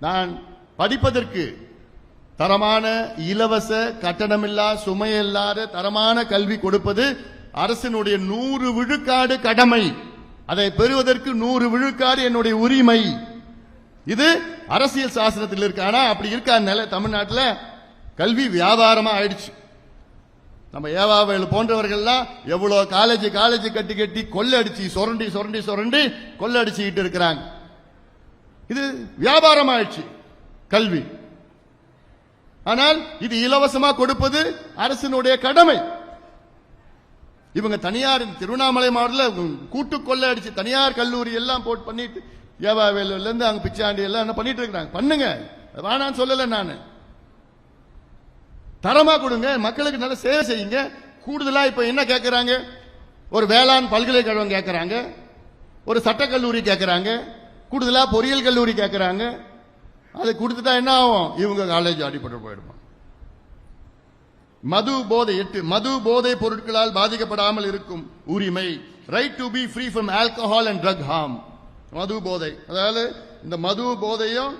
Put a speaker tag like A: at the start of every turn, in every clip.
A: நான் படிப்பதற்கு தரமான இலவச கட்டணமில்லா சுமையில்லாத தரமான கல்வி கொடுப்பது அரசினுடைய நூறு விழுக்காடு கடமை. அதை பெறுவதற்கு நூறு விழுக்காடு என்னுடைய உரிமை. இது அரசியல் சாசனத்தில் இருக்கு. ஆனா அப்படி இருக்கா நிலை? தமிழ்நாட்டில் கல்வி வியாபாரமா ஆயிடுச்சு. நம்ம ஏவாவேல் போன்றவர்கள்லாம் எவ்வளோ காலேஜ் காலேஜ் கட்டி கட்டி கொள்ளடிச்சு சுரண்டி சுரண்டி சுரண்டி கொள்ளடிச்சுக்கிட்டு இருக்கிறாங்க. இது வியாபாரம் ஆயிடுச்சு கல்வி. ஆனால் இது இலவசமா கொடுப்பது அரசினுடைய கடமை. இவங்க தனியார் திருவண்ணாமலை மாவட்டத்தில் கூட்டு கொள்ளை அடிச்சு தனியார் கல்லூரி எல்லாம் போட்டு பண்ணிட்டு ஏவாவேலூர்ல இருந்து அங்க பிச்சாண்டி எல்லாம் என்ன பண்ணிட்டு இருக்கிறாங்க? பண்ணுங்க. வேணான்னு சொல்லல நான். தரமா கொடுங்க. மக்களுக்கு நல்ல சேவை செய்யுங்க. கூடுதலா இப்ப என்ன கேட்குறாங்க ஒரு வேளாண் பல்கலைக்கழகம் கேட்குறாங்க ஒரு சட்டக்கல்லூரி கேட்குறாங்க கூடுதலா பொறியியல் கல்லூரி கேட்கறாங்க அதை கொடுத்துட்டா என்ன ஆகும்? இவங்க காலேஜ் அடிபட்டு போயிடுமா மது போதை எட்டு மது போதை பொருட்களால் பாதிக்கப்படாமல் இருக்கும் உரிமை right to be free from alcohol and drug harm மது போதை. அதாவது இந்த மது போதையும்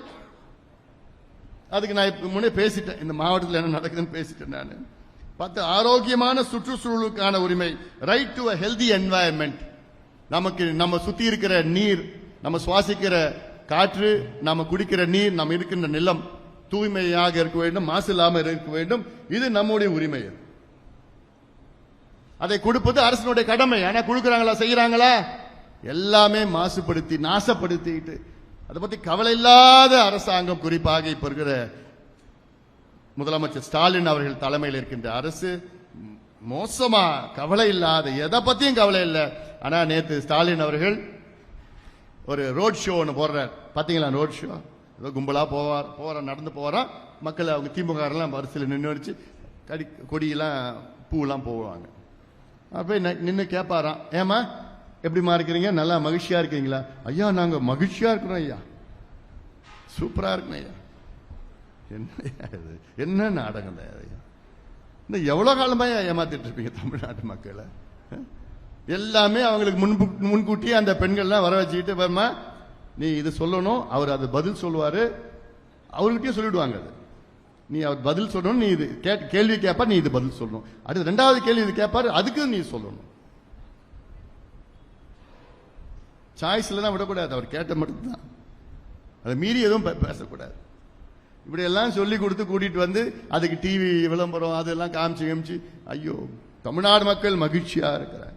A: அதுக்கு நான் முன்னே பேசிட்டேன். இந்த மாவட்டத்தில் என்ன நடக்குதுன்னு பேசிட்டேன் நான். பத்து ஆரோக்கியமான சுற்றுச்சூழலுக்கான உரிமை right to a healthy environment நமக்கு நம்ம சுத்தி இருக்கிற நீர் நம்ம சுவாசிக்கிற காற்று நம்ம குடிக்கிற நீர் நம்ம இருக்கின்ற நிலம் தூய்மையாக இருக்க வேண்டும் மாசு இல்லாமல் இருக்க வேண்டும். இது நம்முடைய உரிமை. அதை கொடுப்பது அரசினுடைய கடமை. ஆனா கொடுக்குறாங்களா செய்யறாங்களா? எல்லாமே மாசுபடுத்தி நாசப்படுத்திட்டு. அதை பத்தி கவலை இல்லாத அரசாங்கம் குறிப்பாக இப்ப இருக்கிற முதலமைச்சர் ஸ்டாலின் அவர்கள் தலைமையில் இருக்கின்ற அரசு மோசமா கவலை இல்லாத எதை பத்தியும் கவலை இல்லை. ஆனா நேற்று ஸ்டாலின் அவர்கள் ஒரு ரோட் ஷோ ஒன்று போடுறார். பார்த்தீங்களா ரோட் ஷோ ஏதோ கும்பலாக போவார் போற நடந்து போறான் மக்கள் அவங்க திமுகலாம் வரிசையில் நின்று வச்சு கடி கொடியெல்லாம் பூவெல்லாம் போவாங்க அப்ப நின்று கேட்பாராம் ஏமா எப்படிமா இருக்கிறீங்க? நல்லா மகிழ்ச்சியாக இருக்கீங்களா? ஐயா நாங்கள் மகிழ்ச்சியாக இருக்கிறோம் ஐயா. சூப்பராக இருக்கணும் ஐயா. என்ன இது? என்ன நாடகம் தான் இந்த எவ்வளோ காலமாக ஏமாத்திட்டு இருப்பீங்க தமிழ்நாட்டு மக்களை? எல்லாமே அவங்களுக்கு முன்பு முன்கூட்டியே அந்த பெண்கள்லாம் வர வச்சுக்கிட்டு வரமா நீ இது சொல்லணும் அவர் அது பதில் சொல்லுவார். அவர்கிட்டயும் சொல்லிவிடுவாங்க அது. நீ அவர் பதில் சொல்லணும் நீ இது கே- கேள்வி கேட்பா நீ இது பதில் சொல்லணும். அடுத்து ரெண்டாவது கேள்வி இது கேட்பாரு அதுக்கு நீ சொல்லணும். சாய்ஸ்ல தான் விடக்கூடாது அவர் கேட்ட மட்டும்தான். அதை மீறி எதுவும் பே- பேசக்கூடாது. இப்படி எல்லாம் சொல்லி கொடுத்து கூட்டிட்டு வந்து அதுக்கு டிவி விளம்பரம் அதெல்லாம் காமிச்சு காமிச்சு ஐயோ தமிழ்நாடு மக்கள் மகிழ்ச்சியாக இருக்கிறார்